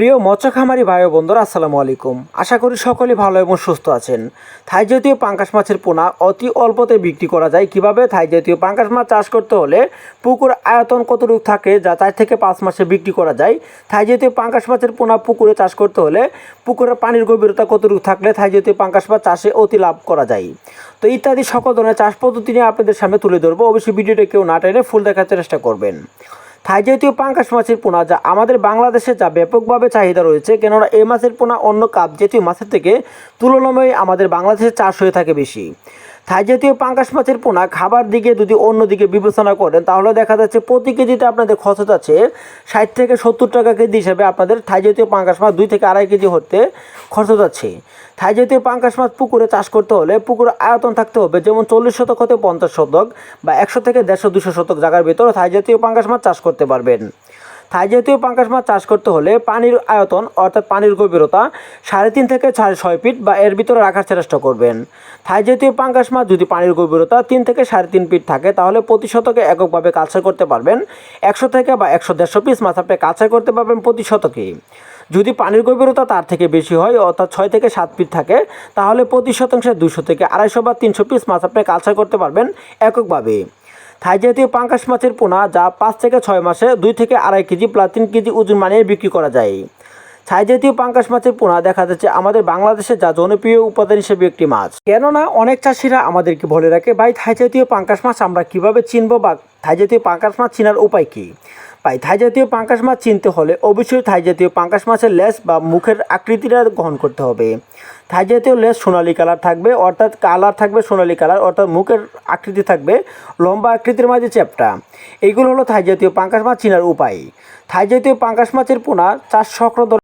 প্রিয় মৎস্য খামারি ভাই বন্ধুরা, আসসালামু আলাইকুম। আশা করি সকলে ভালো এবং সুস্থ আছেন। থাই জাতীয় পাঙ্কাশ মাছের পোনা অতি অল্পতে বিক্রি করা যায়। কীভাবে থাই জাতীয় পাঙ্কাশ মাছ চাষ করতে হলে পুকুর আয়তন কতটুকু থাকে যা চার থেকে পাঁচ মাসে বিক্রি করা যায়। থাই জাতীয় পাঙ্কাশ মাছের পোনা পুকুরে চাষ করতে হলে পুকুরের পানির গভীরতা কতটুকু থাকলে থাই জাতীয় পাঙ্কাশ মাছ চাষে অতি লাভ করা যায়। তো ইত্যাদি সকল ধরনের চাষ পদ্ধতি নিয়ে আপনাদের সামনে তুলে ধরবো। অবশ্যই ভিডিওটা কেউ না টেনে ফুল দেখার চেষ্টা করবেন। থাই জাতীয় পাঙ্কাশ মাছের পোনা যা আমাদের বাংলাদেশে যা ব্যাপকভাবে চাহিদা রয়েছে, কেননা এই মাছের পোনা অন্য কাপ জাতীয় মাছের থেকে তুলনাময় আমাদের বাংলাদেশে চাষ হয়ে থাকে বেশি। থাই জাতীয় পাঙ্কাশ মাছের পোনা খাবার দিকে যদি অন্য দিকে বিবেচনা করেন, তাহলে দেখা যাচ্ছে প্রতি কেজিতে আপনাদের খরচ আছে ষাট থেকে সত্তর টাকা কেজি হিসাবে আপনাদের থাই জাতীয় পাঙ্কাশ মাছ দুই থেকে আড়াই কেজি হতে খরচ যাচ্ছে থাই জাতীয় পাঙ্কাশ মাছ পুকুরে চাষ করতে হলে পুকুরে আয়তন থাকতে হবে যেমন চল্লিশ শতক হতে পঞ্চাশ শতক বা একশো থেকে দেড়শো দুশো শতক জায়গার ভিতরে থাই জাতীয় পাঙ্কাশ মাছ চাষ করতে পারবেন। থাই জাতীয় পাঙ্কাশ মাছ চাষ করতে হলে পানির আয়তন, অর্থাৎ পানির গভীরতা, সাড়ে তিন থেকে সাড়ে ছয় ফিট বা এর ভিতরে রাখার চেষ্টা করবেন। থাই জাতীয় পাঙ্কাশ মাছ যদি পানির গভীরতা তিন থেকে সাড়ে তিন ফিট থাকে, তাহলে প্রতি শতকে এককভাবে কালচার করতে পারবেন। একশো থেকে বা একশো দেড়শো পিস মাছ আপনি কালচার করতে পারবেন প্রতি শতকে। যদি পানির গভীরতা তার থেকে বেশি হয়, অর্থাৎ ছয় থেকে সাত ফিট থাকে, তাহলে প্রতি শতাংশে দুশো থেকে আড়াইশো বা তিনশো পিস মাছ আপনি কালচার করতে পারবেন এককভাবে। থাই জাতীয় পাঙ্কাশ মাছের পোনা যা পাঁচ থেকে ছয় মাসে দুই থেকে আড়াই কেজি প্লাস তিন কেজি ওজন মানিয়ে বিক্রি করা যায়। ছাই জাতীয় পাঙ্কাশ মাছের পোনা দেখা যাচ্ছে আমাদের বাংলাদেশে যা জনপ্রিয় উপাদান হিসেবে একটি মাছ। কেননা অনেক চাষিরা আমাদেরকে বলে রাখে, ভাই থাই জাতীয় পাঙ্কাশ মাছ আমরা কীভাবে চিনবো বা থাই জাতীয় পাঙ্কাশ মাছ চিনার উপায় কী? ভাই থাই জাতীয় পাঙ্কাশ মাছ চিনতে হলে অবশ্যই থাই জাতীয় পাঙ্কাশ মাছের লেস বা মুখের আকৃতিটা গ্রহণ করতে হবে। থাই জাতীয় লেস সোনালি কালার থাকবে, অর্থাৎ কালার থাকবে সোনালি কালার, অর্থাৎ মুখের আকৃতি থাকবে লম্বা আকৃতির মাঝে চ্যাপটা। এইগুলো হলো থাই জাতীয় পাঙ্কাশ মাছ চিনার উপায়। থাই জাতীয় পাঙ্কাশ মাছের পোনা চাষ চক্র